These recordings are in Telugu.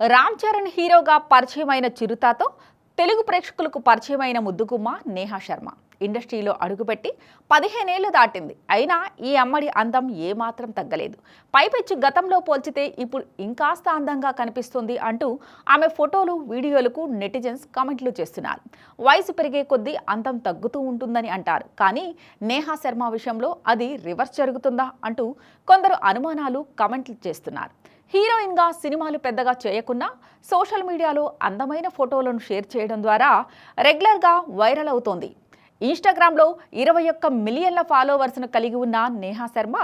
రామ్ చరణ్ హీరోగా పరిచయమైన చిరుతతో తెలుగు ప్రేక్షకులకు పరిచయమైన ముద్దుగుమ్మ నేహా శర్మ. ఇండస్ట్రీలో అడుగుపెట్టి పదిహేనేళ్ళు దాటింది. అయినా ఈ అమ్మడి అందం ఏమాత్రం తగ్గలేదు. పైపెచ్చు గతంలో పోల్చితే ఇప్పుడు ఇంకాస్త అందంగా కనిపిస్తుంది అంటూ ఆమె ఫోటోలు వీడియోలకు నెటిజన్స్ కామెంట్లు చేస్తున్నారు. వయసు పెరిగే కొద్దీ అందం తగ్గుతూ ఉంటుందని అంటారు. కానీ నేహా శర్మ విషయంలో అది రివర్స్ జరుగుతుందా అంటూ కొందరు అనుమానాలు కామెంట్లు చేస్తున్నారు. హీరోయిన్గా సినిమాలు పెద్దగా చేయకున్నా సోషల్ మీడియాలో అందమైన ఫోటోలను షేర్ చేయడం ద్వారా రెగ్యులర్గా వైరల్ అవుతోంది. ఇన్స్టాగ్రామ్లో ఇరవై ఒక్క మిలియన్ల ఫాలోవర్స్ను కలిగి ఉన్న నేహా శర్మ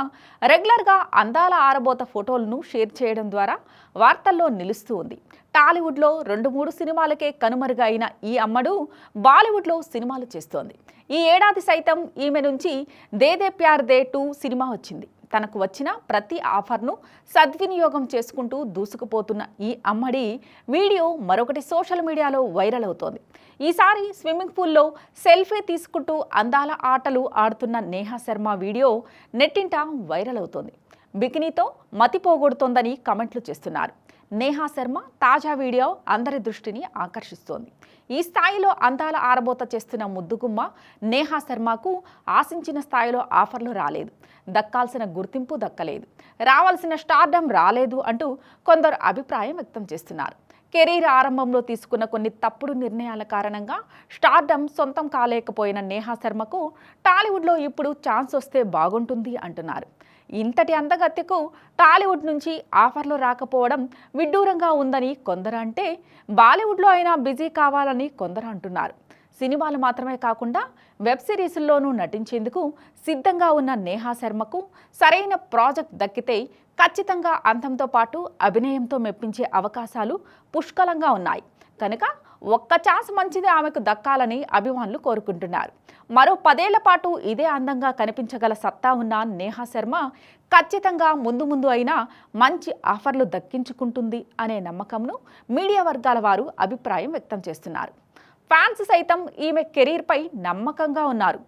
రెగ్యులర్గా అందాల ఆరబోత ఫోటోలను షేర్ చేయడం ద్వారా వార్తల్లో నిలుస్తూ ఉంది. టాలీవుడ్లో రెండు మూడు సినిమాలకే కనుమరుగైన ఈ అమ్మడు బాలీవుడ్లో సినిమాలు చేస్తోంది. ఈ ఏడాది సైతం ఈమె నుంచి దేదే ప్యార్ దే టూ సినిమా వచ్చింది. తనకు వచ్చిన ప్రతి ఆఫర్ను సద్వినియోగం చేసుకుంటూ దూసుకుపోతున్న ఈ అమ్మడి వీడియో మరొకటి సోషల్ మీడియాలో వైరల్ అవుతోంది. ఈసారి స్విమ్మింగ్ పూల్లో సెల్ఫీ తీసుకుంటూ అందాల ఆటలు ఆడుతున్న నేహా శర్మ వీడియో నెట్టింట వైరల్ అవుతోంది. బికినీతో మతిపోగొడుతోందని కమెంట్లు చేస్తున్నారు. నేహా శర్మ తాజా వీడియో అందరి దృష్టిని ఆకర్షిస్తోంది. ఈ స్థాయిలో అందాల ఆరబోత చేస్తున్న ముద్దుగుమ్మ నేహా శర్మకు ఆశించిన స్థాయిలో ఆఫర్లు రాలేదు. దక్కాల్సిన గుర్తింపు దక్కలేదు. రావాల్సిన స్టార్డమ్ రాలేదు అంటూ కొందరు అభిప్రాయం వ్యక్తం చేస్తున్నారు. కెరీర్ ఆరంభంలో తీసుకున్న కొన్ని తప్పుడు నిర్ణయాల కారణంగా స్టార్డమ్ సొంతం కాలేకపోయిన నేహా శర్మకు టాలీవుడ్లో ఇప్పుడు ఛాన్స్ వస్తే బాగుంటుంది అంటున్నారు. ఇంతటి అందగత్తెకు టాలీవుడ్ నుంచి ఆఫర్లు రాకపోవడం విడ్డూరంగా ఉందని కొందరు అంటే బాలీవుడ్లో అయినా బిజీ కావాలని కొందరు అంటున్నారు. సినిమాలు మాత్రమే కాకుండా వెబ్ సిరీస్ల్లోనూ నటించేందుకు సిద్ధంగా ఉన్న నేహా శర్మకు సరైన ప్రాజెక్ట్ దక్కితే ఖచ్చితంగా అంతంతో పాటు అభినయంతో మెప్పించే అవకాశాలు పుష్కలంగా ఉన్నాయి. కనుక ఒక్క ఛాన్స్ మంచిది ఆమెకు దక్కాలని అభిమానులు కోరుకుంటున్నారు. మరో పదేళ్ళ పాటు ఇదే అందంగా కనిపించగల సత్తా ఉన్న నేహా శర్మ ఖచ్చితంగా ముందు ముందు అయినా మంచి ఆఫర్లు దక్కించుకుంటుంది అనే నమ్మకంను మీడియా వర్గాల వారు అభిప్రాయం వ్యక్తం చేస్తున్నారు. ఫ్యాన్స్ సైతం ఈమె కెరీర్పై నమ్మకంగా ఉన్నారు.